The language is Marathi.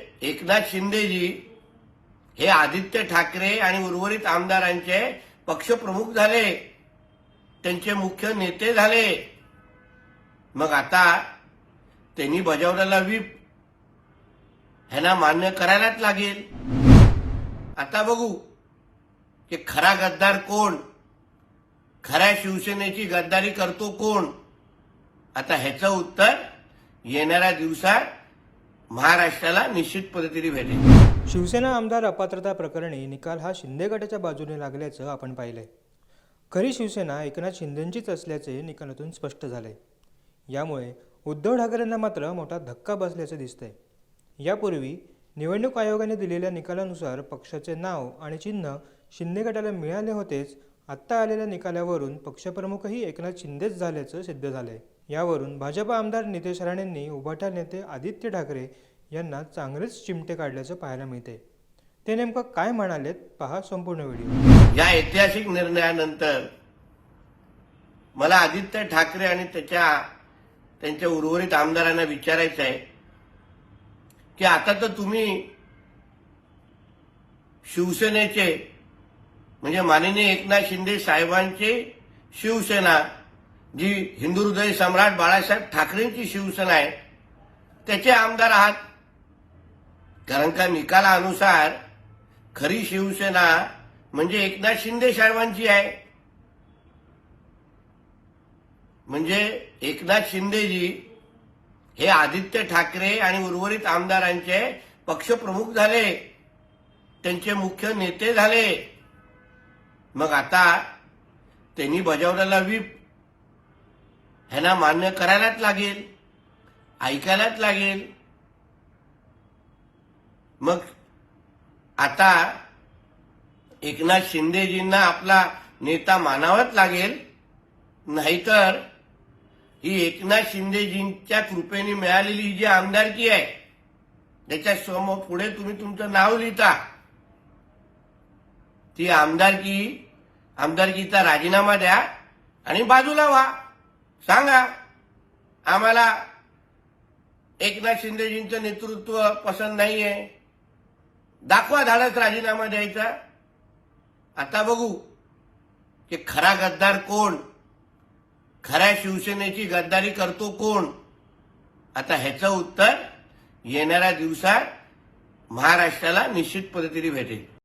एकनाथ शिंदेजी हे आदित्य ठाकरे आणि उर्वरित आमदारांचे पक्षप्रमुख झाले. त्यांचे मुख्य नेते झाले. मग आता त्यांनी बजावलेला व्हीप ह्यांना मान्य करायलाच लागेल. आता बघू की खरा गद्दार कोण? खऱ्या शिवसेनेची गद्दारी करतो कोण? आता ह्याचं उत्तर येणाऱ्या दिवसात महाराष्ट्राला निश्चित पद्धतीने भेटेल. शिवसेना आमदार अपात्रता प्रकरणी निकाल हा शिंदे गटाच्या बाजूने लागल्याचं आपण पाहिलंय. खरी शिवसेना एकनाथ शिंदेंचीच असल्याचे निकालातून स्पष्ट झालंय. यामुळे उद्धव ठाकरेंना मात्र मोठा धक्का बसल्याचं दिसतंय. यापूर्वी निवडणूक आयोगाने दिलेल्या निकालानुसार पक्षाचे नाव आणि चिन्ह शिंदे गटाला मिळाले होतेच आत्ता आलेल्या निकालावरून पक्षप्रमुखही एकनाथ शिंदेच झाल्याचं सिद्ध झालंय. यावरून भाजपा आमदार नितेश राणेंनी उभाटा नेते आदित्य ठाकरे यांना चांगलेच चिमटे काढल्याचं पाहायला मिळते. ते नेमकं काय म्हणालेत पहा संपूर्ण व्हिडिओ. या ऐतिहासिक निर्णयानंतर मला आदित्य ठाकरे आणि त्याच्या त्यांच्या उर्वरित आमदारांना विचारायचं आहे की आता तर तुम्ही शिवसेनेचे म्हणजे माननीय एकनाथ शिंदे साहेबांचे शिवसेना जी हिंदू हृदय सम्राट बाळासाहेब ठाकरेंची शिवसेना आहे त्याचे आमदार आहात. कारण का निकालानुसार खरी शिवसेना म्हणजे एकनाथ शिंदे साहेबांची आहे. म्हणजे एकनाथ शिंदेजी हे आदित्य ठाकरे आणि उर्वरित आमदारांचे पक्षप्रमुख झाले. त्यांचे मुख्य नेते झाले. मग आता त्यांनी बजावलेला व्हीप ह्यांना मान्य करायलाच लागेल ऐकायलाच लागेल. मग आता एकनाथ शिंदेजींना आपला नेता मानावाच लागेल नाहीतर ही एकनाथ शिंदेजींच्या कृपेने मिळालेली ही जी आमदारकी आहे त्याच्यासमोर पुढे तुम्ही तुमचं नाव लिहिता. ती आमदारकी आमदारकीचा राजीनामा द्या आणि बाजूला व्हा. सांगा. आम्हाला एकनाथ शिंदेजींचं नेतृत्व पसंत नाहीये. दाखवा धाडस राजीनामा द्यायचा. आता बघू की खरा गद्दार कोण? खऱ्या शिवसेनेची गद्दारी करतो कोण? आता ह्याचं उत्तर येणाऱ्या दिवसात महाराष्ट्राला निश्चित पद्धतीने भेटेल.